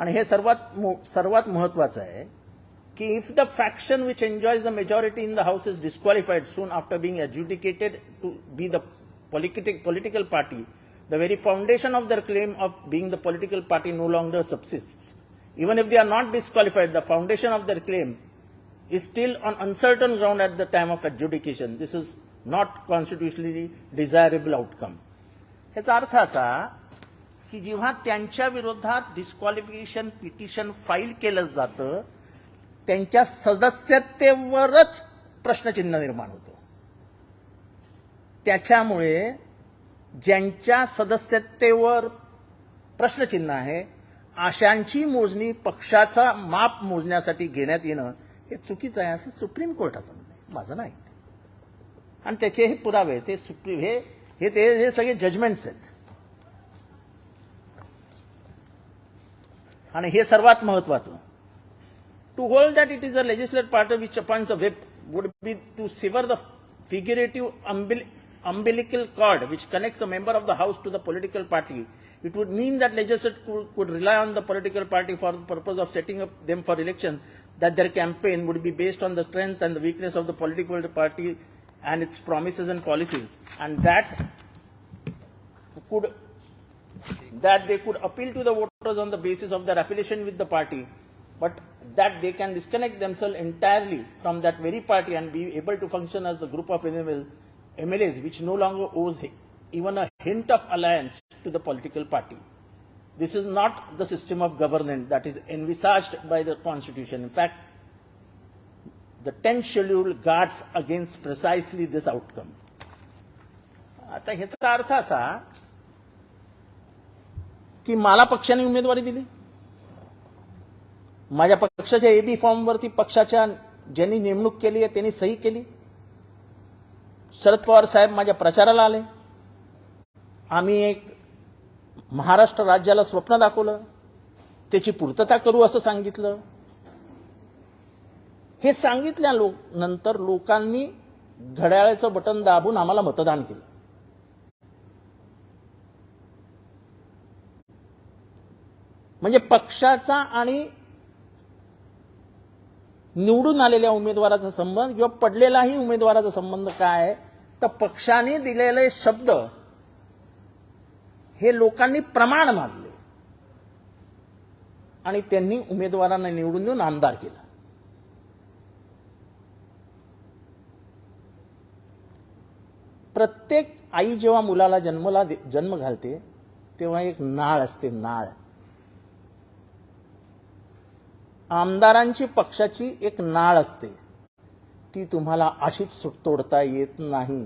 आणि हे सर्वात मो- सर्वात महत्वाचं आहे की if the faction which enjoys the majority in the house is disqualified soon after being adjudicated to be the politic political party the very foundation of their claim of being the political party no longer subsist even if they are not disqualified the foundation of their claim is still on uncertain ground at the time of adjudication. This is not constitutionally desirable outcome. ह्याचा अर्थ असा की जेव्हा त्यांच्या विरोधात disqualification petition file केलं जातं त्यांच्या सदस्यतेवरच प्रश्नचिन्ह निर्माण होतं. त्याच्यामुळे ज्यांच्या सदस्यतेवर प्रश्नचिन्ह आहे अशांची मोजणी पक्षाचा माप मोजण्यासाठी घेण्यात येणं हे चुकीचं आहे असं सुप्रीम कोर्टाचं म्हणणं आहे. माझं नाही. आणि त्याचे हे पुरावे ते सुप्रीम हे हे ते हे सगळे जजमेंट्स आहेत. आणि हे सर्वात महत्वाचं to hold that it is a legislate party which appoint the whip would be to sever the figurative umbil- umbilical cord which connects a member of the house to the political party. It would mean that legislature could, could rely on the political party for the purpose of setting up them for election, that their campaign would be based on the strength and the weakness of the political party and its promises and policies, and that could that they could appeal to the voters on the basis of their affiliation with the party, but that they can disconnect themselves entirely from that very party and be able to function as the group of ML MLAs which no longer owes hi- even a hint of alliance to the political party. This is not the system of governance that is envisaged by the constitution. In fact, the 10th schedule guards against precisely this outcome. आता ह्याचा अर्थ असा की मला पक्षाने उमेदवारी दिली? माझ्या पक्षाच्या एबी फॉर्मवरती पक्षाच्या ज्यांनी नेमणूक केली आहे त्यांनी सही केली? शरद पवार साहेब माझ्या प्रचाराला आले. आम्ही एक महाराष्ट्र राज्याला स्वप्न दाखवलं. त्याची पूर्तता करू असं सांगितलं. हे सांगितल्या लोक नंतर लोकांनी घड्याळाचं बटन दाबून आम्हाला मतदान केलं. म्हणजे पक्षाचा आणि निवडून आलेल्या उमेदवाराचा संबंध किंवा पडलेलाही उमेदवाराचा संबंध काय आहे? तर पक्षाने दिलेले शब्द हे लोकांनी प्रमाण मानले. आणि त्यांनी उमेदवारांना निवडून देऊन आमदार केलं. प्रत्येक आई जेव्हा मुलाला जन्मला जन्म घालते तेव्हा एक नाळ असते नाळ. आमदारांची पक्षाची एक नाळ असते. ती तुम्हाला अशीच सुट तोडता येत नाही.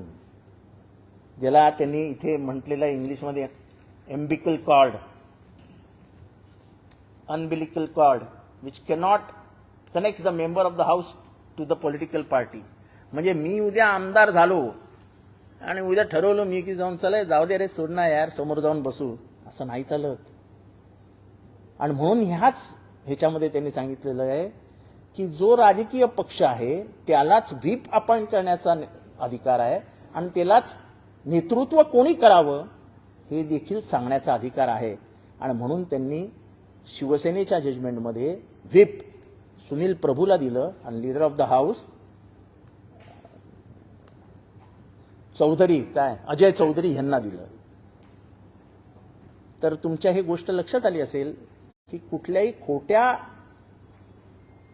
ज्याला त्यांनी इथे म्हटलेलं इंग्लिशमध्ये umbilical cord umbilical cord which cannot connect the member of the house to the political party म्हणजे मी उद्या आमदार झालो आणि उद्या ठरवलं मी की जाऊन चला जाऊ दे रे सोड ना यार समोर जाऊन बसू. असं नाही चालत. आणि म्हणून ह्याच ह्याच्यामध्ये त्यांनी सांगितलेलं आहे की जो राजकीय पक्ष आहे त्यालाच व्हीप अपॉइंट करण्याचा अधिकार आहे आणि त्यालाच नेतृत्व कोणी करावं हे देखील सांगण्याचा अधिकार आहे. आणि म्हणून त्यांनी शिवसेनेच्या जजमेंटमध्ये व्हीप सुनील प्रभूला दिलं आणि leader of the house Chaudhary काय अजय चौधरी यांना दिलं. तर तुमच्या ही गोष्ट लक्षात आली असेल की कुठल्याही खोट्या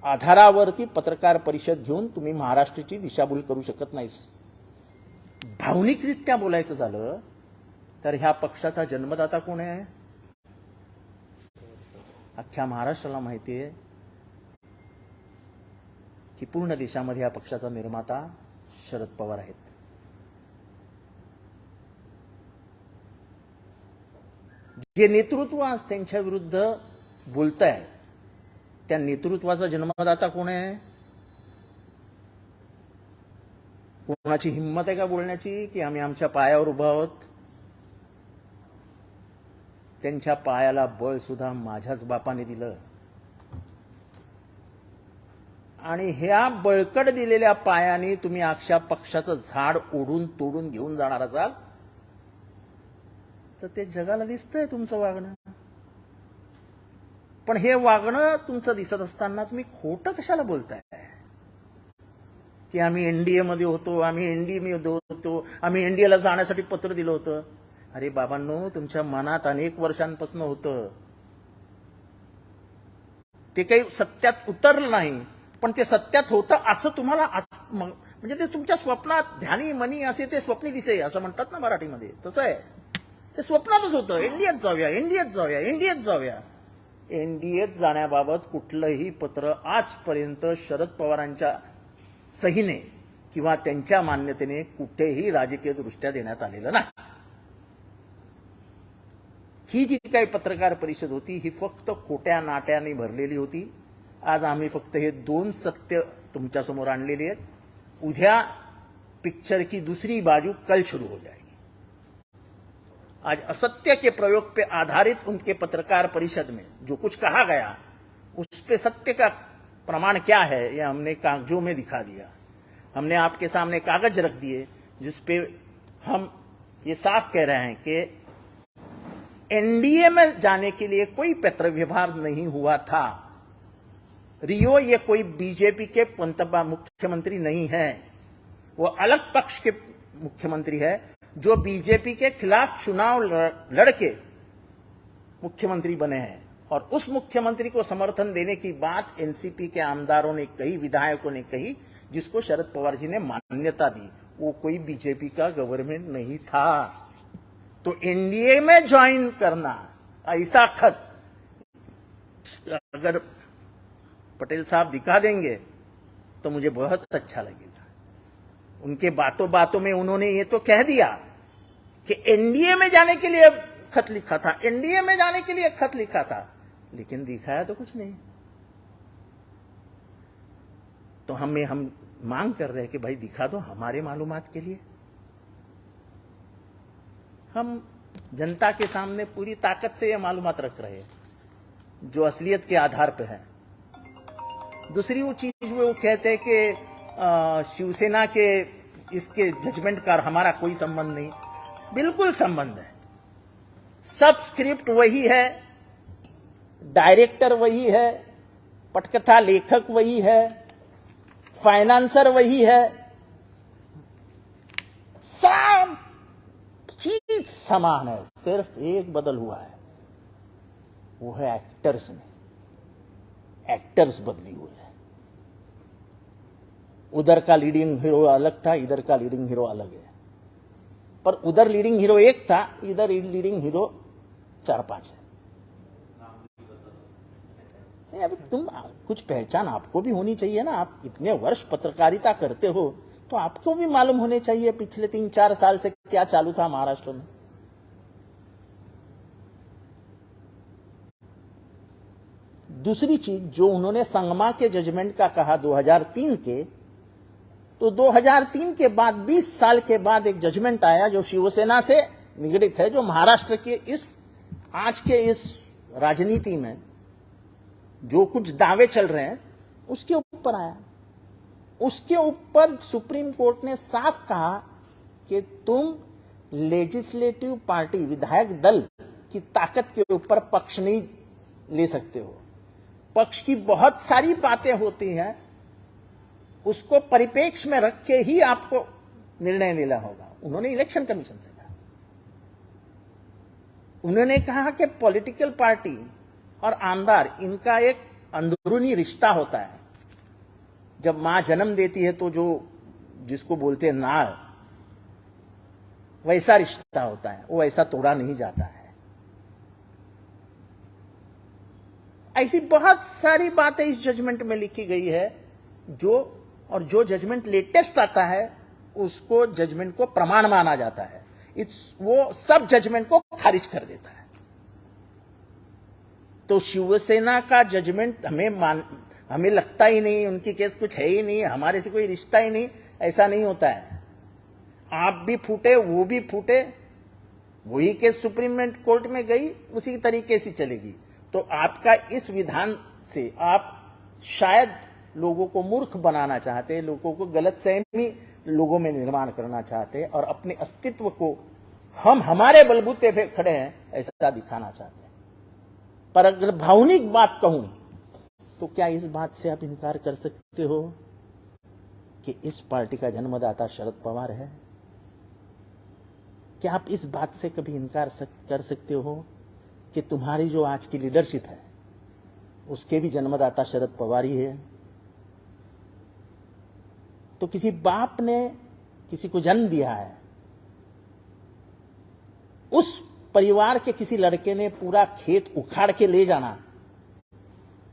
आधारावरती पत्रकार परिषद घेऊन तुम्ही महाराष्ट्राची दिशाभूल करू शकत नाहीस. भावनिकरित्या बोलायचं झालं तर ह्या पक्षाचा जन्मदाता कोण आहे? अख्ख्या महाराष्ट्राला माहिती आहे की पूर्ण देशामध्ये या पक्षाचा निर्माता शरद पवार आहेत. जे नेतृत्व आज त्यांच्या विरुद्ध बोलताय. त्या नेतृत्वाचा जन्मदाता कोण आहे? कोणाची हिंमत आहे का बोलण्याची? की आम्ही आमच्या पायावर उभा आहोत? त्यांच्या पायाला बळ सुद्धा माझ्याच बापाने दिलं. आणि ह्या बळकट दिलेल्या पायाने तुम्ही अक्षा पक्षाचं झाड ओढून तोडून घेऊन जाणार असाल? तर ते जगाला दिसतंय तुमचं वागणं. पण हे वागणं तुमचं दिसत असताना तुम्ही खोटं कशाला बोलताय? की आम्ही एनडीए मध्ये होतो आम्ही एनडीए मध्ये होतो आम्ही एनडीएला जाण्यासाठी पत्र दिलं होतं. अरे बाबांनो तुमच्या मनात अनेक वर्षांपासून होतं. ते काही सत्यात उतरलं नाही पण ते सत्यात होतं असं तुम्हाला म्हणजे ते तुमच्या स्वप्नात ध्यानी मनी असे ते स्वप्नी दिसे असं म्हणतात ना मराठीमध्ये. तसं आहे. ते स्वप्नातच होतं. इंडियात जाऊया इंडियात जाऊया इंडियात जाऊया. एनडीएत जाण्याबाबत कुठलंही पत्र आजपर्यंत शरद पवारांच्या सहीने किंवा त्यांच्या मान्यतेने कुठेही राजकीय दृष्ट्या देण्यात आलेलं नाही. ही जी काही पत्रकार परिषद होती ही फक्त खोट्या नाट्याने भरलेली होती. आज आम्ही फक्त हे दोन सत्य तुमच्यासमोर आणलेली आहेत. उद्या पिक्चर की बाजू कल शुरू हो जाएगी आज असत्य के प्रयोग पे आधारित उनके पत्रकार परिषद में जो कुछ कहा गया, उस पे सत्य का प्रमाण क्या है, यह हमने कागजों में दिखा दिया। हमने आपके सामने कागज़ रख दिए, जिस पे हम ये साफ़ कह रहे हैं कि एनडीए में जाने के लिए कोई पत्र व्यवहार नहीं हुआ था। रियो ये कोई बीजेपी के पंतबा मुख्यमंत्री नहीं है। वो अलग पक्ष के मुख्यमंत्री है जो बीजेपी के खिलाफ चुनाव लड़के मुख्यमंत्री बने हैं और उस मुख्यमंत्री को समर्थन देने की बात एनसीपी के आमदारों ने कही, विधायकों ने कही, जिसको शरद पवार जी ने मान्यता दी। वो कोई बीजेपी का गवर्नमेंट नहीं था। तो एनडीए में ज्वाइन करना, ऐसा खत अगर पटेल साहब दिखा देंगे तो मुझे बहुत अच्छा लगेगा। उनके बातों बातों में उन्होंने ये तो कह दिया कि एनडीए में जाने के लिए खत लिखा था, एनडीए में जाने के लिए खत लिखा था, लेकिन दिखाया तो कुछ नहीं। तो हमें हम मांग कर रहे हैं कि भाई दिखा दो हमारे मालूमात के लिए। हम जनता के सामने पूरी ताकत से ये मालूमात रख रहे हैं, जो असलियत के आधार पर है। दूसरी वो चीज़ वो कहते हैं कि शिवसेना के इसके जजमेंट का हमारा कोई संबंध नहीं। बिल्कुल संबंध है। सब स्क्रिप्ट वही है डायरेक्टर वही है, पटकथा लेखक वही है फाइनेंसर वही है। सब चीज़ समान है, सिर्फ़ एक बदल हुआ है। वो है एक्टर्स में। एक्टर्स बदली हुई है। उधर का लीडिंग हीरो अलग था, इधर का लीडिंग हीरो अलग है। पर उधर लीडिंग हीरो एक था, इधर लीडिंग हीरो चार पाँच है। नहीं, अभी तुम कुछ पहचान आपको भी होनी चाहिए ना, आप इतने वर्ष पत्रकारिता करते हो तो आपको भी मालूम होने चाहिए पिछले तीन चार साल से क्या चालू था महाराष्ट्र में। दूसरी चीज़ जो उन्होंने संगमा के जजमेंट का कहा 2003 के तो 2003 के बाद 20 साल के बाद एक जजमेंट आया जो शिवसेना से निगडित है, जो महाराष्ट्र के इस, आज के इस राजनीति में जो कुछ दावे चल रहे हैं, उसके ऊपर आया। उसके ऊपर सुप्रीम कोर्ट ने साफ़ कहा कि तुम लेजिस्लेटिव पार्टी विधायक दल की ताकत के ऊपर पक्ष नहीं ले सकते हो। पक्ष की बहुत सारी बातें होती हैं उसको परिपेक्ष में रख के ही आपको निर्णय लेना होगा। उन्होंने इलेक्शन कमीशन से कहा। उन्होंने कहा कि पॉलिटिकल पार्टी और आमदार, इनका एक अंदरूनी रिश्ता होता है। जब माँ जन्म देती है तो जो जिसको बोलते हैं नाड़ वैसा रिश्ता होता है। वो ऐसा तोड़ा नहीं जाता है। ऐसी बहुत सारी बातें इस जजमेंट में लिखी गई है जो और जो जजमेंट लेटेस्ट आता है, उसको जजमेंट को प्रमाण माना जाता है। इट्स वो सब जजमेंट को खारिज कर देता है। तो शिवसेना का जजमेंट हमें मान, हमें लगता ही नहीं, उनकी केस कुछ है ही नहीं, हमारे से कोई रिश्ता ही नहीं, ऐसा नहीं होता है। आप भी फूटे, वो भी फूटे, वही केस सुप्रीम कोर्ट में गई, उसी तरीके से चलेगी। तो आपका इस विधान से आप शायद लोगों को मूर्ख बनाना चाहते हैं, लोगों को गलत सहमी लोगों में निर्माण करना चाहते हैं और अपने अस्तित्व को हम, हमारे बलबूते पे खड़े हैं, ऐसा दिखाना चाहते हैं। पर अगर भावनिक बात कहूँ तो क्या इस बात से आप इनकार कर सकते हो कि इस पार्टी का जन्मदाता शरद पवार है? क्या आप इस बात से कभी इनकार सक- कर सकते हो कि तुम्हारी जो आज की लीडरशिप है, उसके भी जन्मदाता शरद पवार ही है? तो किसी बाप ने किसी को जन्म दिया है। उस परिवार के किसी लड़के ने पूरा खेत उखाड़ के ले जाना।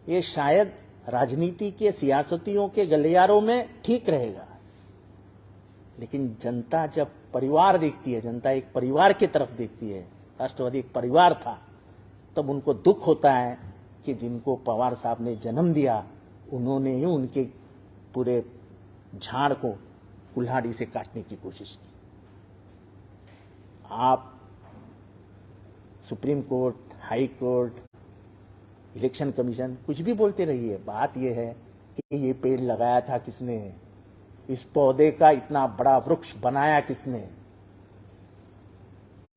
ये शायद राजनीति के, सियासतियों के गलियारों में ठीक रहेगा। लेकिन जनता जब परिवार देखती है, जनता एक परिवार की तरफ़ देखती है, राष्ट्रवादी एक परिवार था, तब उनको दुख होता है कि जिनको पवार साहब ने जन्म दिया, उन्होंने ही उनके पूरे झाड़ को कुल्हाड़ी से काटने की कोशिश की। आप supreme court, high court, election commission कुछ भी बोलते रहिए, बात यह है कि ये पेड़ लगाया था किसने? इस पौधे का इतना बड़ा वृक्ष बनाया किसने?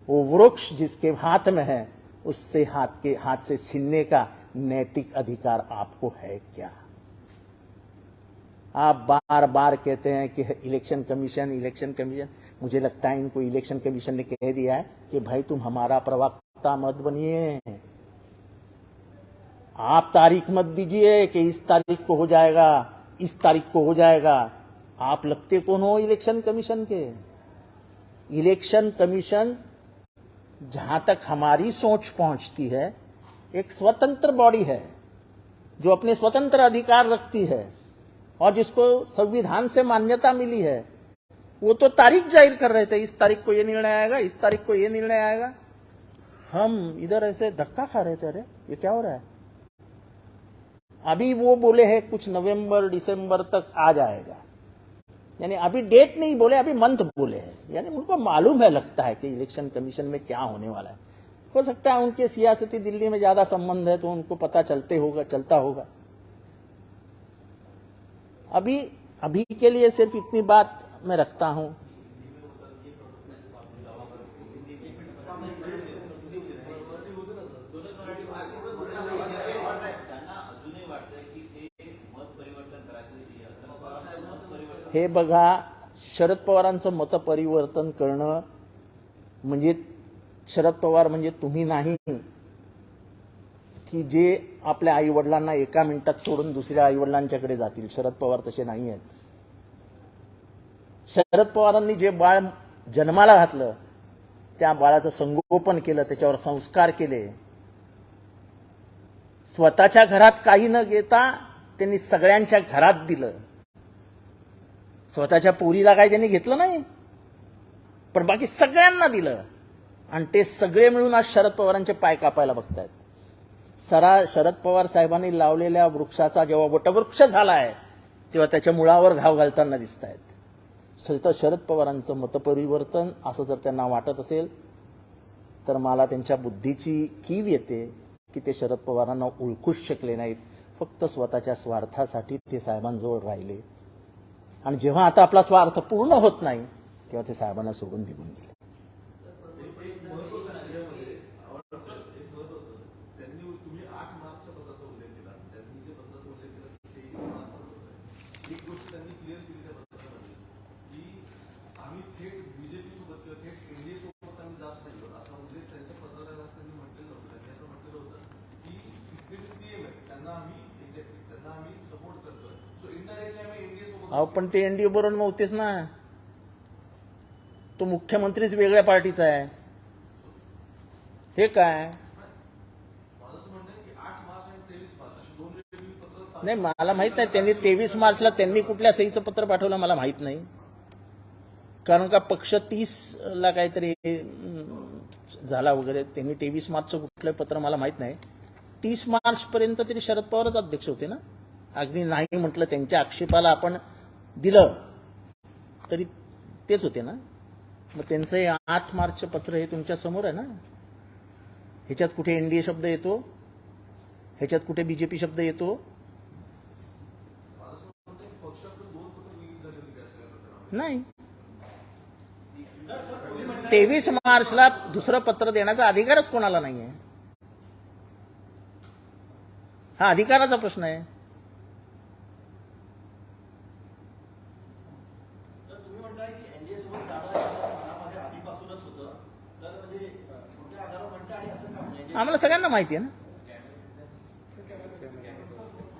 वो वृक्ष जिसके हाथ में है, उससे हाथ के, हाथ से छीनने का नैतिक अधिकार आपको है क्या? आप बार बार कहते हैं कि इलेक्शन कमीशन इलेक्शन कमीशन मुझे लगता है इनको इलेक्शन कमीशन ने कह दिया है कि भाई तुम हमारा प्रवक्ता मत बनिए। आप तारीख मत दीजिए कि इस तारीख को हो जाएगा, इस तारीख को हो जाएगा। आप लगते कौन हो इलेक्शन कमीशन के? इलेक्शन कमीशन जहाँ तक हमारी सोच पहुँचती है, एक स्वतंत्र बॉडी है, जो अपने स्वतंत्र अधिकार रखती है। और जिसको संविधान से मान्यता मिली है, वो तो तारीख ज़ाहिर कर रहे थे। इस तारीख को ये निर्णय आएगा, इस तारीख को ये निर्णय आएगा। हम इधर ऐसे धक्का खा रहे थे, अरे, ये क्या हो रहा है? अभी वो बोले हैं, कुछ नवंबर, दिसंबर तक आ जाएगा। यानी अभी डेट नहीं बोले, अभी मंथ बोले हैं। यानी उनको मालूम है, लगता है कि इलेक्शन कमीशन में क्या होने वाला है। हो सकता है उनके सियासती दिल्ली में ज़्यादा संबंध है तो उनको पता चलते होगा, चलता होगा। अभी अभी के लिए सिर्फ इतनी बात मैं रखता हूं। हे बघा शरद पवारांचं मतपरिवर्तन करणं म्हणजे शरद पवार म्हणजे तुम्ही नाही. की जे आपल्या आई वडिलांना एका मिनिटात सोडून दुसऱ्या आईवडिलांच्याकडे जातील. शरद पवार तसे नाही आहेत. शरद पवारांनी जे बाळ जन्माला घातलं त्या बाळाचं संगोपन केलं त्याच्यावर संस्कार केले. स्वतःच्या घरात काही न घेता त्यांनी सगळ्यांच्या घरात दिलं. स्वतःच्या पोरीला काय त्यांनी घेतलं नाही. पण बाकी सगळ्यांना दिलं. आणि ते सगळे मिळून आज शरद पवारांचे पाय कापायला बघतायत. सरा शरद पवार साहेबांनी लावलेल्या वृक्षाचा जेव्हा वटवृक्ष झाला आहे तेव्हा त्याच्या मुळावर घाव घालताना दिसत आहेत तर शरद पवारांचं मतपरिवर्तन असं जर त्यांना वाटत असेल तर मला त्यांच्या बुद्धीची कीव येते की ते शरद पवारांना ओळखूच शकले नाहीत. फक्त स्वतःच्या स्वार्थासाठी ते साहेबांजवळ राहिले. आणि जेव्हा आता आपला स्वार्थ पूर्ण होत नाही तेव्हा ते साहेबांना सोडून निघून गेले त्यांनी तुम्ही आठ मार्चच्या पत्राचा उल्लेख केला त्यांनी जे पत्राचा उल्लेख केला ते तेवीस मार्चचं होतं एक गोष्ट त्यांनी क्लिअर केली त्या पत्रामध्ये की आम्ही थेट बीजेपी सोबत किंवा थेट एनडीए सोबत आम्ही जात नाही असा उल्लेख त्यांच्या पत्रकारात त्यांनी म्हटलेलं होतं त्यांनी असं म्हटलेलं होतं की तिथले जे सीएम आहेत त्यांना आम्ही एक्झॅक्टली त्यांना आम्ही सपोर्ट करतोय सो इनडायरेक्टली आम्ही एनडीए सोबत अहो पण ते एनडीए बरोबर नव्हतेच ना. तो मुख्यमंत्रीच वेगळ्या पार्टीचा आहे. हे काय? नाही मला माहीत नाही त्यांनी तेवीस मार्चला त्यांनी कुठल्या सहीचं पत्र पाठवलं मला माहीत नाही. कारण का पक्ष तीस ला काहीतरी झाला वगैरे. त्यांनी तेवीस मार्चचं कुठलं पत्र मला माहीत नाही. तीस मार्च पर्यंत तरी शरद पवारच अध्यक्ष होते ना? अगदी नाही म्हटलं त्यांच्या आक्षेपाला आपण दिलं तरी तेच होते ना. मग त्यांचं हे आठ मार्चचं पत्र हे तुमच्यासमोर आहे ना. ह्याच्यात कुठे एन डी ए शब्द येतो ह्याच्यात कुठे बीजेपी शब्द येतो. नाही. तेवीस मार्चला दुसरं पत्र देण्याचा अधिकारच कोणाला नाहीये. हा अधिकाराचा प्रश्न आहे तर तुम्ही म्हणताय की एनडीए सोबत जाणं याचं मनामध्ये आधीपासूनच होतं तर म्हणजे अं, कुठल्या आधारावर म्हणताय आणि असं का म्हणजे आम्हाला सगळ्यांना माहिती आहे ना.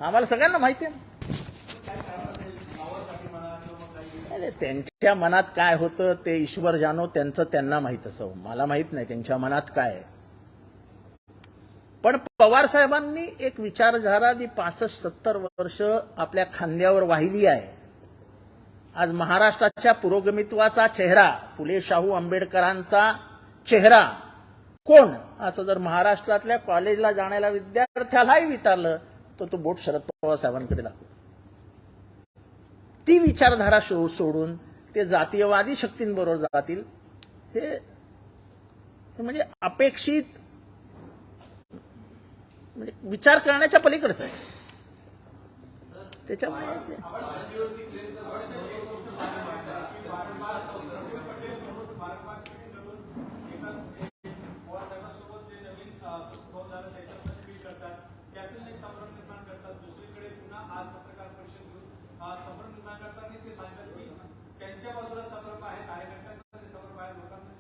आम्हाला सगळ्यांना माहिती आहे त्यांच्या मनात काय होतं ते ईश्वर जानो त्यांचं त्यांना माहीत असं. मला माहीत नाही त्यांच्या मनात काय पण पवार साहेबांनी एक विचारधारा ती पासष्ट सत्तर वर्ष आपल्या खांद्यावर वाहिली आहे. आज महाराष्ट्राच्या पुरोगमित्वाचा चेहरा फुले शाहू आंबेडकरांचा चेहरा कोण? असं जर महाराष्ट्रातल्या कॉलेजला जाण्याला विद्यार्थ्यालाही विचारलं तर तो बोट शरद पवार साहेबांकडे दाखवतो. ती विचारधारा सोडून ते जातीयवादी शक्तींबरोबर जातील हे हे म्हणजे अपेक्षित म्हणजे विचार करण्याच्या पलीकडचं आहे. त्याच्यामुळे ते- पवारसाहेबांसोबत जे नवीन संभव झालं त्याच्याबद्दल ट्विट करतात त्यातून एक संभ्रम निर्माण करतात दुसरीकडे पुन्हा आज पत्रकार परिषद घेऊन अं, संभ्रम निर्माण करतात आणि ते सांगतात की त्यांच्या बाजूला संभ्रम आहे संभ्रम आहे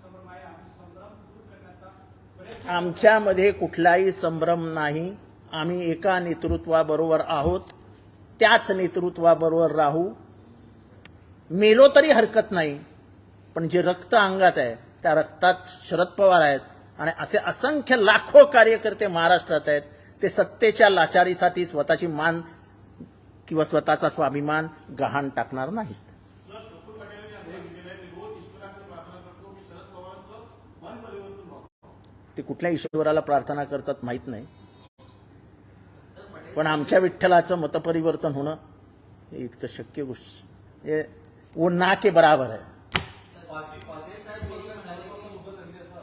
संभ्रम आहे. आम्ही संभ्रम दूर करण्याचा आमच्यामध्ये कुठलाही संभ्रम नाही. आम्ही एका नेतृत्वाबरोबर आहोत. त्याच नेतृत्वाबरोबर राहू. मेलो तरी हरकत नाही. पण जे रक्त अंगात आहे त्या रक्तात शरद पवार आहेत. आणि असे असंख्य लाखो कार्यकर्ते महाराष्ट्रात आहेत. ते सत्तेच्या लाचारीसाठी स्वतःची मान किंवा स्वतःचा स्वाभिमान गहाण टाकणार नाहीत. ते कुठल्या ईश्वराला प्रार्थना करतात माहीत नाही. पण आमच्या विठ्ठलाचं मतपरिवर्तन होणं हे इतकं शक्य गोष्ट. हे वो ना के बराबर आहे पाटील पाटील साहेब बोलले महत्त्वाचा मुद्दा त्यांनी असा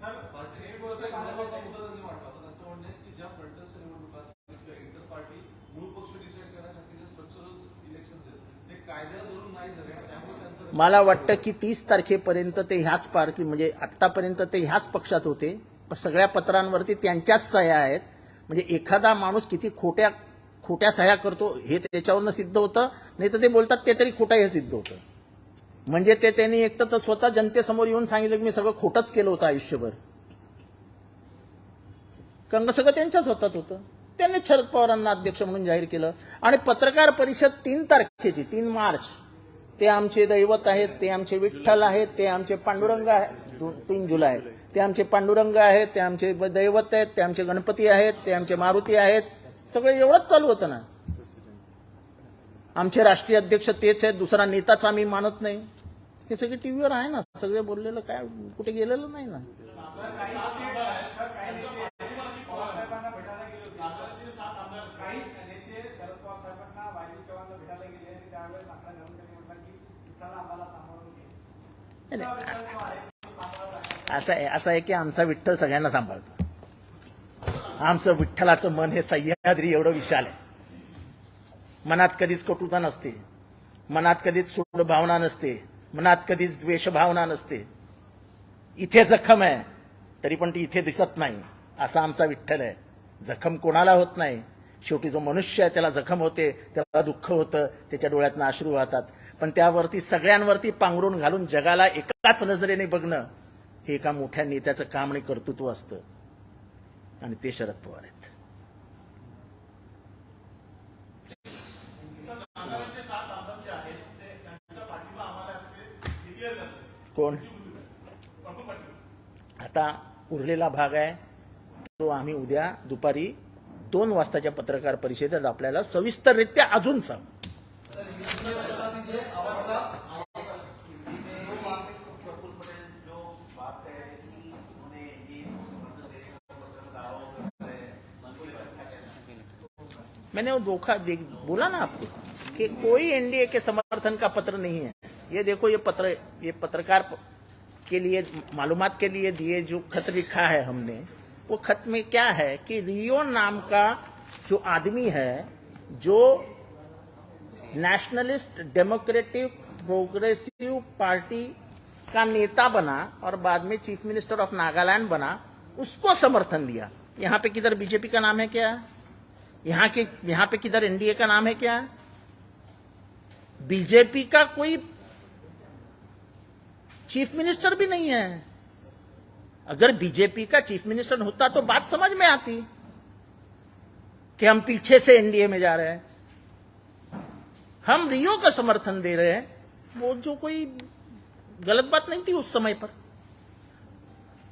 सर पाटील साहेब बोलले महत्त्वाचा मुद्दा त्यांनी मांडला होता त्यांचं म्हणणं आहे की ज्या फ्रंटलच्या निवडणुका असतील किंवा इंटर पार्टी मूळ पक्ष डिसाईड करण्यासाठी जे स्ट्रक्चरल इलेक्शन आहेत ते कायद्याला धरून नाही झाले आणि त्यामुळे त्यांचं मला वाटतं की तीस तारखेपर्यंत ते ह्याच पार्टी म्हणजे आत्तापर्यंत ते ह्याच पक्षात होते. पण सगळ्या पत्रांवरती त्यांच्याच सह्या आहेत. म्हणजे एखादा माणूस किती खोट्या खोट्या सह्या करतो हे त्याच्यावरनं सिद्ध होतं. नाही तर ते बोलतात ते तरी खोटं हे सिद्ध होतं. म्हणजे ते त्यांनी एक तर स्वतः जनतेसमोर येऊन सांगितलं की मी सगळं खोटंच केलं होतं आयुष्यभर. कंग सगळं त्यांच्याच हातात होतं. त्यांनीच शरद पवारांना अध्यक्ष म्हणून जाहीर केलं. आणि पत्रकार परिषद तीन तारखेची तीन मार्च ते आमचे दैवत आहेत ते आमचे विठ्ठल आहेत ते आमचे पांडुरंग आहेत तीन जुलै. ते आमचे पांडुरंग आहेत ते आमचे दैवत आहेत ते आमचे गणपती आहेत ते आमचे मारुती आहेत. सगळं एवढंच चालू होतं ना? आमचे राष्ट्रीय अध्यक्ष तेच आहेत दुसरा नेताच आम्ही मानत नाही. हे सगळे टीव्हीवर आहे ना? सगळे बोललेलं काय कुठे गेलेलं नाही ना पवारसाहेबांना भेटायला गेले होते काही नेते शरद पवार साहेबांना वायली चव्हाणला भेटायला गेले आणि त्यावेळेस आपल्या घरून त्यांनी म्हटलं की विठ्ठला आम्हाला सामावून घे नाही, तुझा विठ्ठल जो आहे तो सांभाळत आहे असं आहे असं आहे की आमचा विठ्ठल सगळ्यांना सांभाळतो. आमचं विठ्ठलाचं मन हे सह्याद्री एवढं विशाल आहे. मनात कधीच कटुता नसते. मनात कधीच सूड भावना नसते. मनात कधीच द्वेषभावना नसते. इथे जखम आहे तरी पण ती इथे दिसत नाही. असा आमचा विठ्ठल आहे. जखम कोणाला होत नाही? शेवटी जो मनुष्य आहे त्याला जखम होते त्याला दुःख होतं त्याच्या डोळ्यातनं अश्रू वाहतात. पण त्यावरती सगळ्यांवरती पांघरून घालून जगाला एकाच नजरेने बघणं हे एका मोठ्या नेत्याचं काम आणि कर्तृत्व असतं. आणि ते शरद पवार आहेत. कोण? आता उरलेला भाग आहे. तो आम्ही उद्या दुपारी दोन वाजताच्या पत्रकार परिषदेत आपल्याला सविस्तररित्या अजून सांगू. बात गया मैंने वो धोखा दे- बोला ना आपको कि कोई एनडीए के समर्थन का पत्र नहीं है। ये देखो, ये पत्र, ये पत्रकार के लिए, मालूमात के लिए दिए जो खत लिखा है हमने, वो खत में क्या है कि रियो नाम का जो आदमी है, जो नेशनलिस्ट, डेमोक्रेटिक, प्रोग्रेसिव पार्टी का नेता बना और बाद में चीफ मिनिस्टर ऑफ़ नागालैंड बना, उसको समर्थन दिया। यहाँ पे किधर बीजेपी का नाम है क्या? यहाँ के, यहाँ पे किधर एनडीए का नाम है क्या? बीजेपी का कोई चीफ मिनिस्टर भी नहीं है। अगर बीजेपी का चीफ मिनिस्टर होता तो बात समझ में आती कि हम पीछे से एनडीए में जा रहे हैं। हम रियो का समर्थन दे रहे हैं। वो जो कोई गलत बात नहीं थी उस समय पर।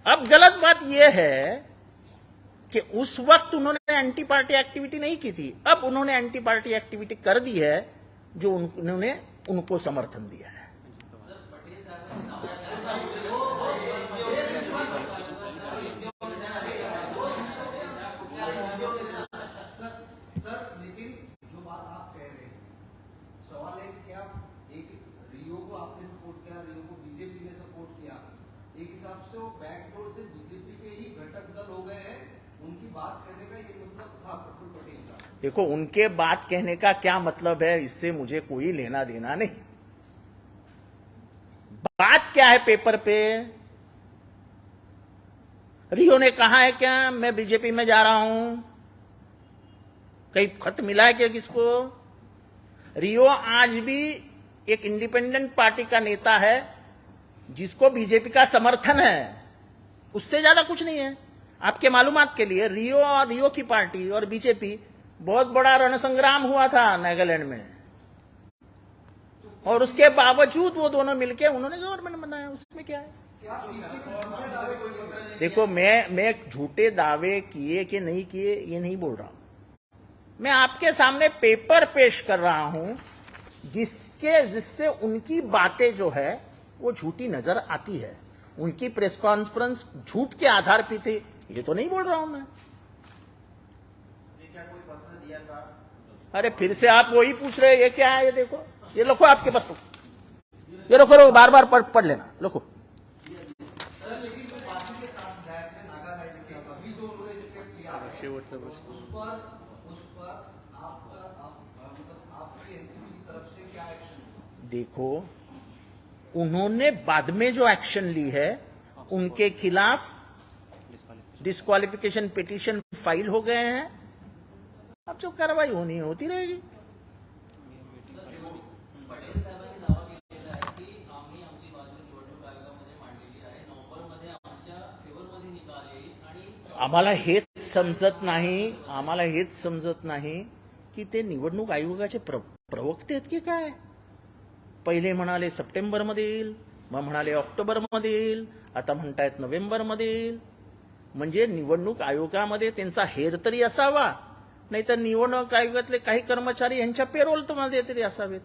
अब गलत बात यह है कि उस वक्त उन्होंने एंटी पार्टी एक्टिविटी नहीं की थी। अब उन्होंने एंटी पार्टी एक्टिविटी कर दी है, जो उन्होंने उनको समर्थन दिया है सर लेकिन जो बात आप कह रहे हैं क्या एक रियो को आपने सपोर्ट किया, रियो को बीजेपी ने सपोर्ट किया। एक हिसाब से वो बैकडोर से बीजेपी के ही घटक दल हो गए हैं। उनकी बात करने का ये मतलब था प्रफुल्ल पटेल का। देखो, उनके बात कहने का क्या मतलब है, इससे मुझे कोई लेना देना नहीं। बात क्या है पेपर पे? रियो ने कहा है क्या, मैं बीजेपी में जा रहा हूँ। कहीं खत मिला है क्या किसको? रियो आज भी एक इंडिपेंडेंट पार्टी का नेता है, जिसको बीजेपी का समर्थन है। उससे ज़्यादा कुछ नहीं है। आपके मालूम के लिए रियो और रियो की पार्टी और बीजेपी बहुत बड़ा रणसंग्राम हुआ था नागालैंड में। और उसके बावजूद वो दोनों मिलके उन्होंने गवर्नमेंट बनाया। उसमें क्या है? देखो, मैं मैं झूठे दावे किए कि नहीं किए, ये नहीं बोल रहा हूँ। मैं आपके सामने पेपर पेश कर रहा हूँ जिसके जिससे उनकी बातें जो है वो झूठी नज़र आती है। उनकी प्रेस कॉन्फ्रेंस झूठ के आधार पर थी। ये तो नहीं बोल रहा हूँ मैं। ये क्या कोई पत्र दिया था? अरे फिर से आप वही पूछ रहे हैं ये क्या है ये देखो। ये लिखो आपके पास ये लिखो लिखो बार बार पढ़ पढ़ लेना। लिखो सर देखो उन्होंने बाद में जो एक्शन ली है उनके खिलाफ डिस्क्वालिफिकेशन पिटीशन फाइल हो गए हैं। अब जो कार्रवाई होनी होती रहेगी। आम्हाला हेच समजत नाही आम्हाला हेच समजत नाही की ते निवडणूक आयोगाचे प्र प्रवक्ते आहेत की काय? पहिले म्हणाले सप्टेंबरमध्ये येईल मग म्हणाले ऑक्टोबरमध्ये येईल आता म्हणतायत नोव्हेंबरमध्ये येईल. म्हणजे निवडणूक आयोगामध्ये त्यांचा हेर तरी असावा नाहीतर निवडणूक आयोगातले काही कर्मचारी यांच्या पेरोलमध्ये तरी असावेत.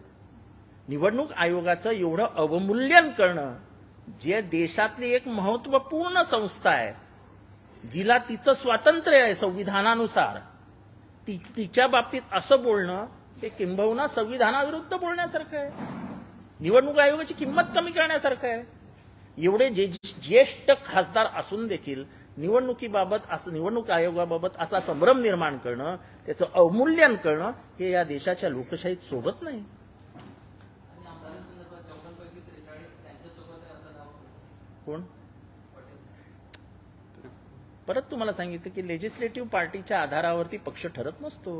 निवडणूक आयोगाचं एवढं अवमूल्यन करणं जे देशातली एक महत्त्वपूर्ण संस्था आहे जिला तिचं स्वातंत्र्य आहे संविधानानुसार ती तिच्या बाबतीत असं बोलणं हे किंबहुना संविधानाविरुद्ध बोलण्यासारखं आहे. निवडणूक आयोगाची किंमत कमी करण्यासारखं आहे. एवढे जे ज्येष्ठ खासदार असून देखील निवडणुकीबाबत असं निवडणूक आयोगाबाबत असा संभ्रम निर्माण करणं त्याचं अवमूल्यन करणं हे या देशाच्या लोकशाहीत सोबत नाही. कोण? परत तुम्हाला सांगितलं की लेजिस्लेटिव्ह पार्टीच्या आधारावरती पक्ष ठरत नसतो.